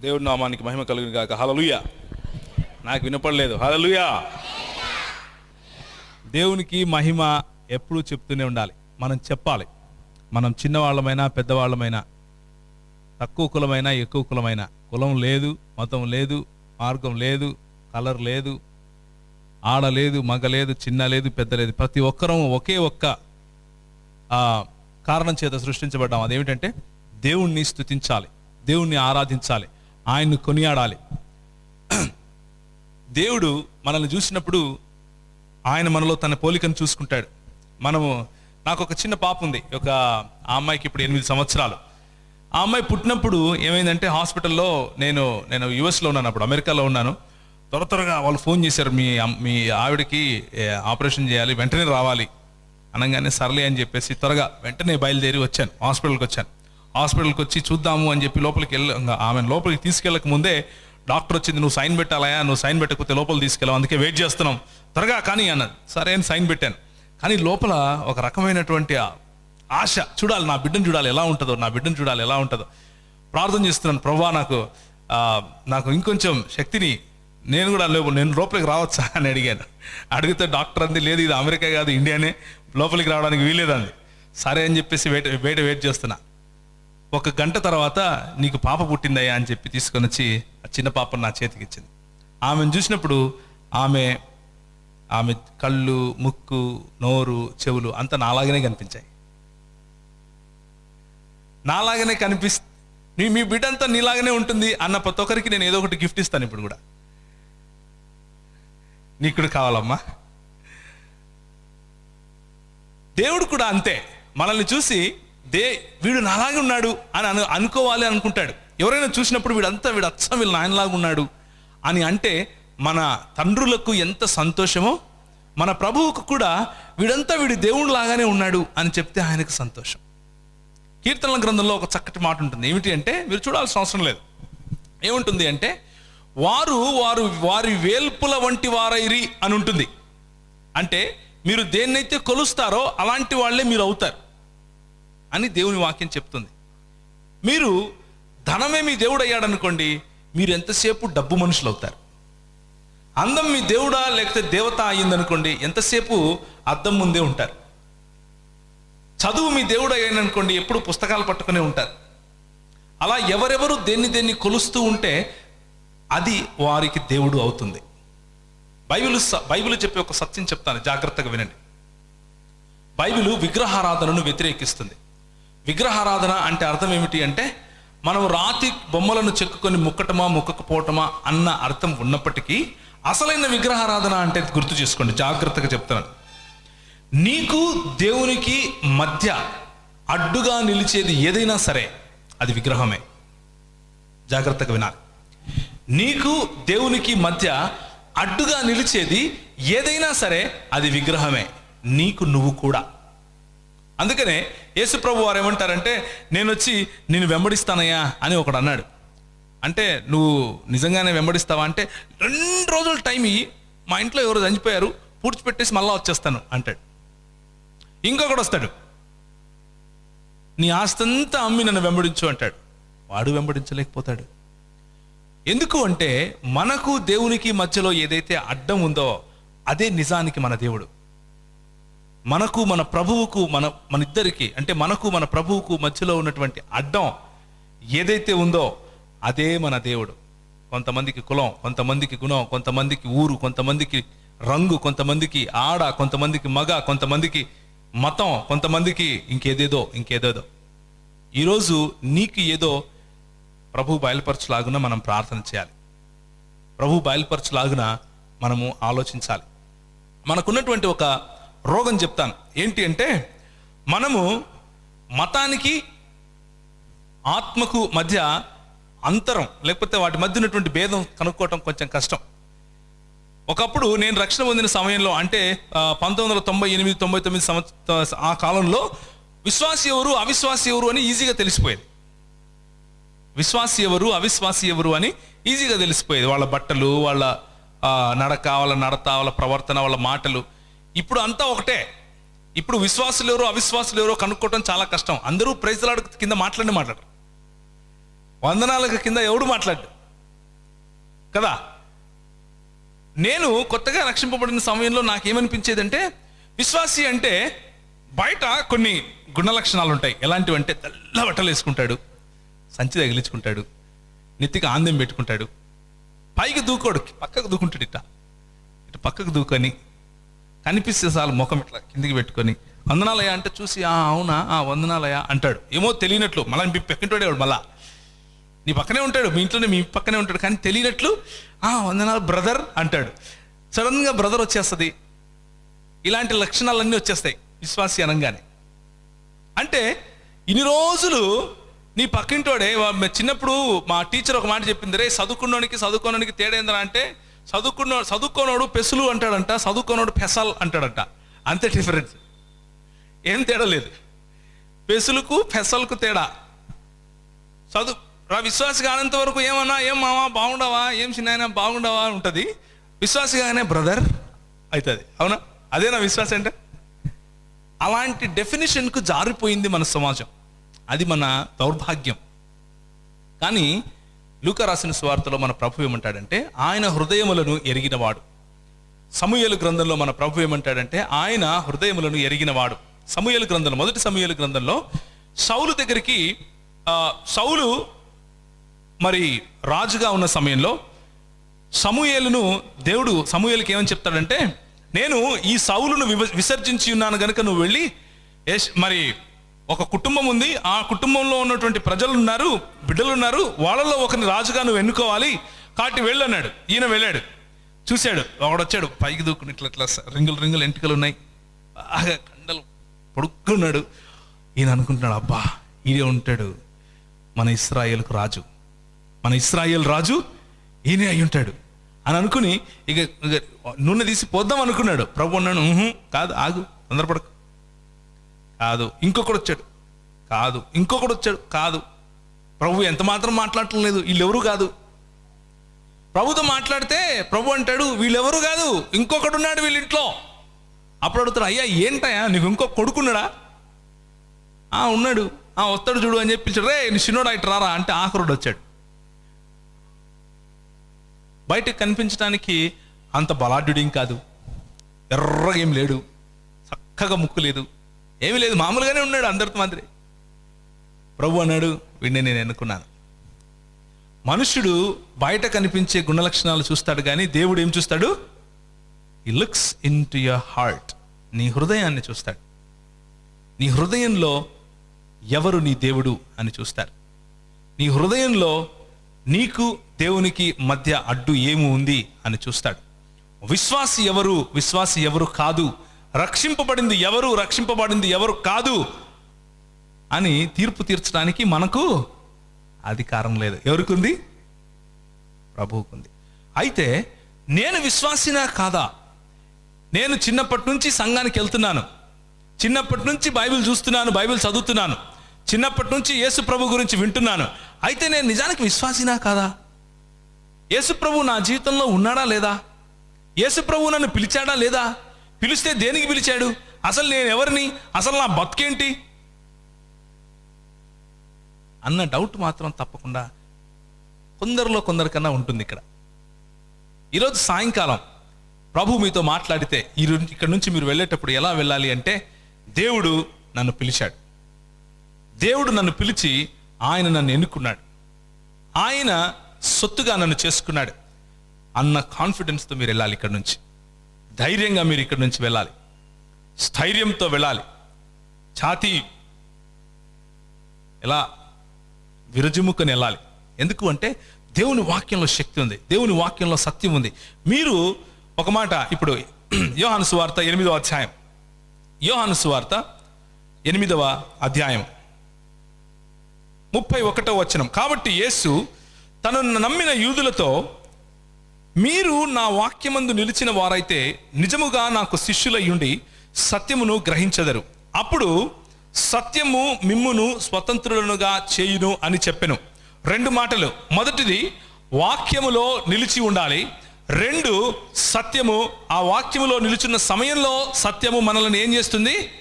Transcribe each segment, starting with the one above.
దేవుడి నామానికి మహిమ కలుగును కాక హలలుయ నాకు వినపడలేదు. హలలుయ దేవునికి మహిమ ఎప్పుడూ చెప్తూనే ఉండాలి. మనం చెప్పాలి. మనం చిన్నవాళ్ళమైనా పెద్దవాళ్ళమైనా తక్కువ కులమైనా ఎక్కువ కులమైనా. కులం లేదు మతం లేదు మార్గం లేదు కలర్ లేదు ఆడ లేదు మగ లేదు చిన్న లేదు పెద్ద లేదు. ప్రతి ఒక్కరం ఒకే ఒక్క కారణం చేత సృష్టించబడ్డాం. అదేమిటంటే దేవుణ్ణి స్థుతించాలి దేవుణ్ణి ఆరాధించాలి. ఆయన్ను కొనియాడాలి. దేవుడు మనల్ని చూసినప్పుడు ఆయన మనలో తన పోలికను చూసుకుంటాడు. మనము నాకు ఒక చిన్న పాప ఉంది. ఒక ఆ అమ్మాయికి ఇప్పుడు ఎనిమిది సంవత్సరాలు. ఆ అమ్మాయి పుట్టినప్పుడు ఏమైందంటే హాస్పిటల్లో నేను నేను యుఎస్లో ఉన్నాను అప్పుడు అమెరికాలో ఉన్నాను. త్వర త్వరగా వాళ్ళు ఫోన్ చేశారు మీ మీ ఆవిడకి ఆపరేషన్ చేయాలి వెంటనే రావాలి. అనగానే సర్లే అని చెప్పేసి త్వరగా వెంటనే బయలుదేరి వచ్చాను హాస్పిటల్కి వచ్చాను. హాస్పిటల్కి వచ్చి చూద్దాము అని చెప్పి లోపలికి వెళ్ళి ఆమె లోపలికి తీసుకెళ్ళక ముందే డాక్టర్ వచ్చింది నువ్వు సైన్ పెట్టాలయా? నువ్వు సైన్ పెట్టకపోతే లోపల తీసుకెళ్ళావు? అందుకే వెయిట్ చేస్తున్నాం. త్వరగా కానీ అన్నది. సరే అని సైన్ పెట్టాను. కానీ లోపల ఒక రకమైనటువంటి ఆశ చూడాలి నా బిడ్డను చూడాలి ఎలా ఉంటుందో నా బిడ్డను చూడాలి ఎలా ఉంటుందో. ప్రార్థన చేస్తున్నాను ప్రభా నాకు నాకు ఇంకొంచెం శక్తిని నేను కూడా లేవు నేను లోపలికి రావచ్చా? అని అడిగాను. అడిగితే డాక్టర్ అంది లేదు ఇది అమెరికా కాదు ఇండియానే లోపలికి రావడానికి వీలేదండి సరే అని చెప్పేసి వెయిట్ వెయిట్ వెయిట్ చేస్తున్నా. ఒక గంట తర్వాత నీకు పాప పుట్టిందయ్యా అని చెప్పి తీసుకొని వచ్చి ఆ చిన్న పాపను నా చేతికి ఇచ్చింది. ఆమెను చూసినప్పుడు ఆమె ఆమె కళ్ళు ముక్కు నోరు చెవులు అంతా నాలాగనే కనిపించాయి. నాలాగనే కనిపిస్ నీ మీ బిడ్డంతా నీలాగనే ఉంటుంది అన్న ప్రతి ఒక్కరికి నేను ఏదో ఒకటి గిఫ్ట్ ఇస్తాను ఇప్పుడు కూడా. నీకు కూడా కావాలమ్మా. దేవుడు కూడా అంతే. మనల్ని చూసి దే వీడు నాలాగే ఉన్నాడు అని అను అనుకోవాలి అనుకుంటాడు. ఎవరైనా చూసినప్పుడు వీడంతా వీడు అచ్చం వీళ్ళు నాయనలాగా ఉన్నాడు అని అంటే మన తండ్రులకు ఎంత సంతోషమో మన ప్రభువుకు కూడా వీడంతా వీడి దేవుడు లాగానే ఉన్నాడు అని చెప్తే ఆయనకు సంతోషం. కీర్తనల గ్రంథంలో ఒక చక్కటి మాట ఉంటుంది. ఏమిటి అంటే మీరు చూడాల్సిన అవసరం లేదు. ఏముంటుంది అంటే వారు వారు వారి వేల్పుల వంటి వారైరి అని ఉంటుంది. అంటే మీరు దేన్నైతే కొలుస్తారో అలాంటి వాళ్ళే మీరు అవుతారు. అని దేవుని వాక్యం చెప్తుంది. మీరు ధనమే మీ దేవుడు అయ్యాడనుకోండి మీరు ఎంతసేపు డబ్బు మనుషులు అవుతారు అందం మీ దేవుడా లేకపోతే దేవత అయ్యిందనుకోండి ఎంతసేపు అద్దం ముందే ఉంటారు? చదువు మీ దేవుడు అయ్యాననుకోండి ఎప్పుడు పుస్తకాలు పట్టుకునే ఉంటారు? అలా ఎవరెవరు దేన్ని దేన్ని కొలుస్తూ ఉంటే అది వారికి దేవుడు అవుతుంది. బైబిల్ స- బైబిల్ చెప్పే ఒక సత్యం చెప్తాను జాగ్రత్తగా వినండి. బైబిల్ విగ్రహారాధనను వ్యతిరేకిస్తుంది. విగ్రహారాధన అంటే అర్థం ఏమిటి అంటే మనం రాతి బొమ్మలను చెక్కుకొని ముక్కటమా ముక్కకపోవటమా అన్న అర్థం ఉన్నప్పటికీ అసలైన విగ్రహారాధన అంటే గుర్తు చేసుకోండి జాగ్రత్తగా చెప్తున్నాను. నీకు దేవునికి మధ్య అడ్డుగా నిలిచేది ఏదైనా సరే అది విగ్రహమే. జాగ్రత్తగా వినాలి. నీకు దేవునికి మధ్య అడ్డుగా నిలిచేది ఏదైనా సరే అది విగ్రహమే. నీకు నువ్వు కూడా. అందుకనే యేసుప్రభు వారు ఏమంటారంటే నేను వచ్చి నేను వెంబడిస్తానయ్యా అని ఒకడు అన్నాడు. అంటే నువ్వు నిజంగానే వెంబడిస్తావా అంటే రెండు రోజులు టైం ఇయ్యి మా ఇంట్లో ఎవరు చనిపోయారు పూడ్చిపెట్టేసి మళ్ళా వచ్చేస్తాను అంటాడు. ఇంకొకడు వస్తాడు. నీ ఆస్తంతా అమ్మి నన్ను వెంబడించు అంటాడు. వాడు వెంబడించలేకపోతాడు. ఎందుకు అంటే మనకు దేవునికి మధ్యలో ఏదైతే అడ్డం ఉందో అదే నిజానికి మన దేవుడు. మనకు మన ప్రభువుకు మన మన ఇద్దరికి అంటే మనకు మన ప్రభువుకు మధ్యలో ఉన్నటువంటి అడ్డం ఏదైతే ఉందో అదే మన దేవుడు. కొంతమందికి కులం కొంతమందికి గుణం కొంతమందికి ఊరు కొంతమందికి రంగు కొంతమందికి ఆడ కొంతమందికి మగ కొంతమందికి మతం కొంతమందికి ఇంకేదేదో ఇంకేదేదో. ఈరోజు నీకు ఏదో ప్రభు బయలుపరచులాగున మనం ప్రార్థన చేయాలి. ప్రభు బయలుపరచలాగున మనము ఆలోచించాలి. మనకున్నటువంటి ఒక రోగం చెప్తాను. ఏంటి అంటే మనము మతానికి ఆత్మకు మధ్య అంతరం లేకపోతే వాటి మధ్య ఉన్నటువంటి భేదం కనుక్కోవటం కొంచెం కష్టం. ఒకప్పుడు నేను రక్షణ పొందిన సమయంలో అంటే పంతొమ్మిది వందల తొంభై ఎనిమిది తొంభై తొమ్మిది సంవత్సర ఆ కాలంలో విశ్వాసి ఎవరు అవిశ్వాసి ఎవరు అని ఈజీగా తెలిసిపోయేది. విశ్వాసి ఎవరు అవిశ్వాసి ఎవరు అని ఈజీగా తెలిసిపోయేది. వాళ్ళ బట్టలు వాళ్ళ నడక వాళ్ళ నడత వాళ్ళ ప్రవర్తన వాళ్ళ మాటలు. ఇప్పుడు అంతా ఒకటే. ఇప్పుడు విశ్వాసులు ఎవరో అవిశ్వాసులు ఎవరో కనుక్కోవటం చాలా కష్టం. అందరూ ప్రైజ్లాడు కింద మాట్లాడి. మాట్లాడరు వందనాలకు కింద ఎవడు మాట్లాడు? కదా? నేను కొత్తగా రక్షింపబడిన సమయంలో నాకేమనిపించేదంటే విశ్వాసి అంటే బయట కొన్ని గుణ లక్షణాలు ఉంటాయి ఎలాంటివంటే తెల్ల బట్టలు వేసుకుంటాడు సంచి తగిలించుకుంటాడు నెత్తికి ఆందెం పెట్టుకుంటాడు. పైకి దూకోడు పక్కకు దూకుంటాడు ఇట్ట. ఇటు పక్కకు దూకొని కనిపిస్తే చాలు ముఖం ఇట్లా కిందికి పెట్టుకొని వందనాలయ అంటే చూసి ఆ అవునా? ఆ వందనాలయ అంటాడు. ఏమో తెలియనట్లు మళ్ళీ మీ వాడు మళ్ళా? నీ పక్కనే ఉంటాడు మీ ఇంట్లోనే మీ పక్కనే ఉంటాడు కానీ తెలియనట్లు ఆ వందనాలు బ్రదర్ అంటాడు. సడన్గా బ్రదర్ వచ్చేస్తుంది. ఇలాంటి లక్షణాలన్నీ వచ్చేస్తాయి విశ్వాసి అనగానే. అంటే ఇన్ని రోజులు నీ పక్కింటోడే చిన్నప్పుడు మా టీచర్ ఒక మాట చెప్పింది రే చదువుకున్నోనికి చదువుకోనోనికి తేడా ఏందిరా? అంటే చదువుకున్న చదువుకోనోడు పెసులు అంటాడంట చదువుకోనోడు పెసల్ అంటాడంట. అంతే డిఫరెన్స్ ఏం తేడా లేదు. పెసులకు పెసలకు తేడా. చదువు రా విశ్వాసి కానంత వరకు ఏమన్నా ఏం మావా బాగుండవా ఏం చిన్న బాగుండవా అని ఉంటుంది. విశ్వాసిగానే బ్రదర్ అవుతుంది అవునా? అదేనా విశ్వాసం అంటే? అలాంటి డెఫినేషన్కు జారిపోయింది మన సమాజం. అది మన దౌర్భాగ్యం. కానీ లూక రాసిన స్వార్థలో మన ప్రభు ఏమంటాడంటే ఆయన హృదయములను ఎరిగినవాడు. సమూహల గ్రంథంలో మన ప్రభు ఏమంటాడంటే ఆయన హృదయములను ఎరిగినవాడు. సమూహల గ్రంథంలో మొదటి సమూహల గ్రంథంలో సౌలు దగ్గరికి సౌలు మరి రాజుగా ఉన్న సమయంలో సమూహలను దేవుడు సమూహలకి ఏమని చెప్తాడంటే నేను ఈ సౌలును విసర్జించి ఉన్నాను గనుక నువ్వు వెళ్ళి మరి ఒక కుటుంబం ఉంది. ఆ కుటుంబంలో ఉన్నటువంటి ప్రజలు ఉన్నారు బిడ్డలు ఉన్నారు. వాళ్ళలో ఒకరిని రాజుగా నువ్వు ఎన్నుకోవాలి. కాటి వెళ్ళన్నాడు ఈయన వెళ్ళాడు. చూశాడు. వాడొచ్చాడు. వచ్చాడు పైకి దూకుని ఇట్లా ఇట్లా రింగులు రింగులు ఎంటికలు ఉన్నాయి. బాగా కండలు పడుక్కున్నాడు. ఈయన అనుకుంటున్నాడు అబ్బా ఈయనే ఉంటాడు. మన ఇస్రాయేల్కు రాజు. మన ఇస్రాయేల్ రాజు ఈయనే అయి ఉంటాడు. అని అనుకుని ఇక ఇక నూనె తీసి పోద్దాం అనుకున్నాడు. ప్రభు అన్నాడు కాదు ఆగు తొందరపడకు. కాదు. ఇంకొకడు వచ్చాడు. కాదు. ఇంకొకడు వచ్చాడు. కాదు. ప్రభు ఎంత మాత్రం మాట్లాడటం లేదు. వీళ్ళెవరు కాదు. ప్రభుతో మాట్లాడితే ప్రభు అంటాడు వీళ్ళెవరు కాదు. ఇంకొకడు ఉన్నాడు అప్పుడు అడుగుతాడు అయ్యా ఏంటయ్యా? నీకు ఇంకో కొడుకున్నాడా? ఆ ఉన్నాడు. ఆ వస్తాడు చూడు అని చెప్పించాడు రే నీ చిన్నోడు ఇటు రారా? అంటే ఆఖరుడు వచ్చాడు. బయటకు కనిపించడానికి అంత బలాఢ్యుడేం కాదు. ఎర్రగా ఏం లేడు. చక్కగా ముక్కు లేదు. ఏమీ లేదు మామూలుగానే ఉన్నాడు అందరితో మాదిరి. ప్రభు అన్నాడు వీడిని నేను ఎన్నుకున్నాను. మనుషుడు బయట కనిపించే గుణలక్షణాలు చూస్తాడు కానీ దేవుడు ఏం చూస్తాడు? He looks into your heart నీ హృదయాన్ని చూస్తాడు. నీ హృదయంలో ఎవరు నీ దేవుడు అని చూస్తారు. నీ హృదయంలో నీకు దేవునికి మధ్య అడ్డు ఏమి ఉంది అని చూస్తాడు. విశ్వాసి ఎవరు విశ్వాసి ఎవరు కాదు రక్షింపబడింది ఎవరు రక్షింపబడింది ఎవరు కాదు అని తీర్పు తీర్చడానికి మనకు అధికారం లేదు. ఎవరికి ఉంది అయితే నేను విశ్వాసినా కాదా? నేను చిన్నప్పటి నుంచి సంఘానికి వెళ్తున్నాను. చిన్నప్పటి నుంచి బైబిల్ చూస్తున్నాను బైబిల్ చదువుతున్నాను. చిన్నప్పటి నుంచి యేసు ప్రభు గురించి వింటున్నాను. అయితే నేను నిజానికి విశ్వాసినా కాదా? యేసు ప్రభు నా జీవితంలో ఉన్నాడా లేదా? యేసు ప్రభు నన్ను పిలిచాడా లేదా? పిలిస్తే దేనికి పిలిచాడు? అసలు నేను ఎవరిని? అసలు నా బతుకేంటి? అన్న డౌట్ మాత్రం తప్పకుండా కొందరిలో కొందరికన్నా ఉంటుంది ఇక్కడ. ఈరోజు సాయంకాలం ప్రభు మీతో మాట్లాడితే ఈ ఇక్కడ నుంచి మీరు వెళ్ళేటప్పుడు ఎలా వెళ్ళాలి అంటే దేవుడు నన్ను పిలిచాడు. దేవుడు నన్ను పిలిచి ఆయన నన్ను ఎన్నుకున్నాడు. ఆయన సొత్తుగా నన్ను చేసుకున్నాడు. అన్న కాన్ఫిడెన్స్తో మీరు వెళ్ళాలి ఇక్కడ నుంచి. ధైర్యంగా మీరు ఇక్కడి నుంచి వెళ్ళాలి. స్థైర్యంతో వెళ్ళాలి. ఛాతీ ఎలా విరజుముఖని వెళ్ళాలి. ఎందుకు అంటే దేవుని వాక్యంలో శక్తి ఉంది. దేవుని వాక్యంలో సత్యం ఉంది. మీరు ఒక మాట ఇప్పుడు యోహాను సువార్త ఎనిమిదవ అధ్యాయం. యోహాను సువార్త ఎనిమిదవ అధ్యాయం. ముప్పై ఒకటో వచనం. కాబట్టి యేసు తనను నమ్మిన యూదులతో మీరు నా వాక్యమందు నిలిచిన వారైతే నిజముగా నాకు శిష్యులయ్యుండి సత్యమును గ్రహించెదరు. అప్పుడు సత్యము మిమ్మును స్వతంత్రులనుగా చేయును అని చెప్పెను. రెండు మాటలు. మొదటిది వాక్యములో నిలిచి ఉండాలి. రెండు సత్యము ఆ వాక్యములో నిలుచున్న సమయంలో సత్యము మనల్ని ఏం చేస్తుంది?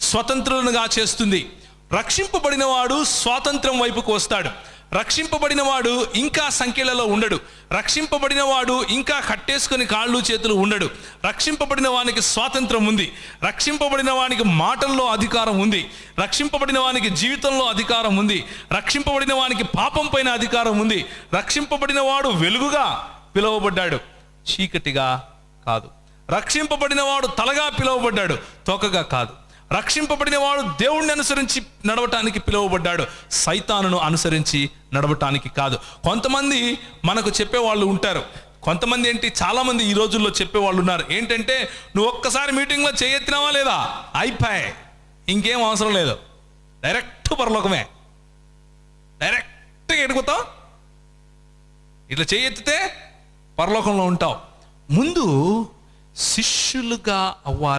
స్వతంత్రులనుగా చేస్తుంది. రక్షింపబడిన వాడు స్వాతంత్రం వైపుకు వస్తాడు. రక్షింపబడిన వాడు ఇంకా సంఖ్యలలో ఉండడు. రక్షింపబడిన వాడు ఇంకా కట్టేసుకొని కాళ్ళు చేతులు ఉండడు. రక్షింపబడిన వానికి స్వాతంత్రం ఉంది. రక్షింపబడిన వానికి మాటల్లో అధికారం ఉంది. రక్షింపబడిన వానికి జీవితంలో అధికారం ఉంది. రక్షింపబడిన వానికి పాపం పైన అధికారం ఉంది. రక్షింపబడిన వాడు వెలుగుగా పిలువబడ్డాడు. చీకటిగా కాదు. రక్షింపబడిన వాడు తలగా పిలువబడ్డాడు. తోకగా కాదు. రక్షింపబడిన వాడు దేవుణ్ణి అనుసరించి నడవటానికి పిలువబడ్డాడు. సైతానును అనుసరించి నడవటానికి కాదు. కొంతమంది మనకు చెప్పేవాళ్ళు ఉంటారు. కొంతమంది ఏంటి? చాలామంది ఈ రోజుల్లో చెప్పేవాళ్ళు ఉన్నారు. ఏంటంటే నువ్వు ఒక్కసారి మీటింగ్లో చేయెత్తినావా లేదా? అయిపోయి. ఇంకేం అవసరం లేదు. డైరెక్ట్ పరలోకమే. డైరెక్ట్గా ఎడుగుతావు ఇట్లా చేయెత్తితే పరలోకంలో ఉంటావు. ముందు శిష్యులుగా అవ్వాలి.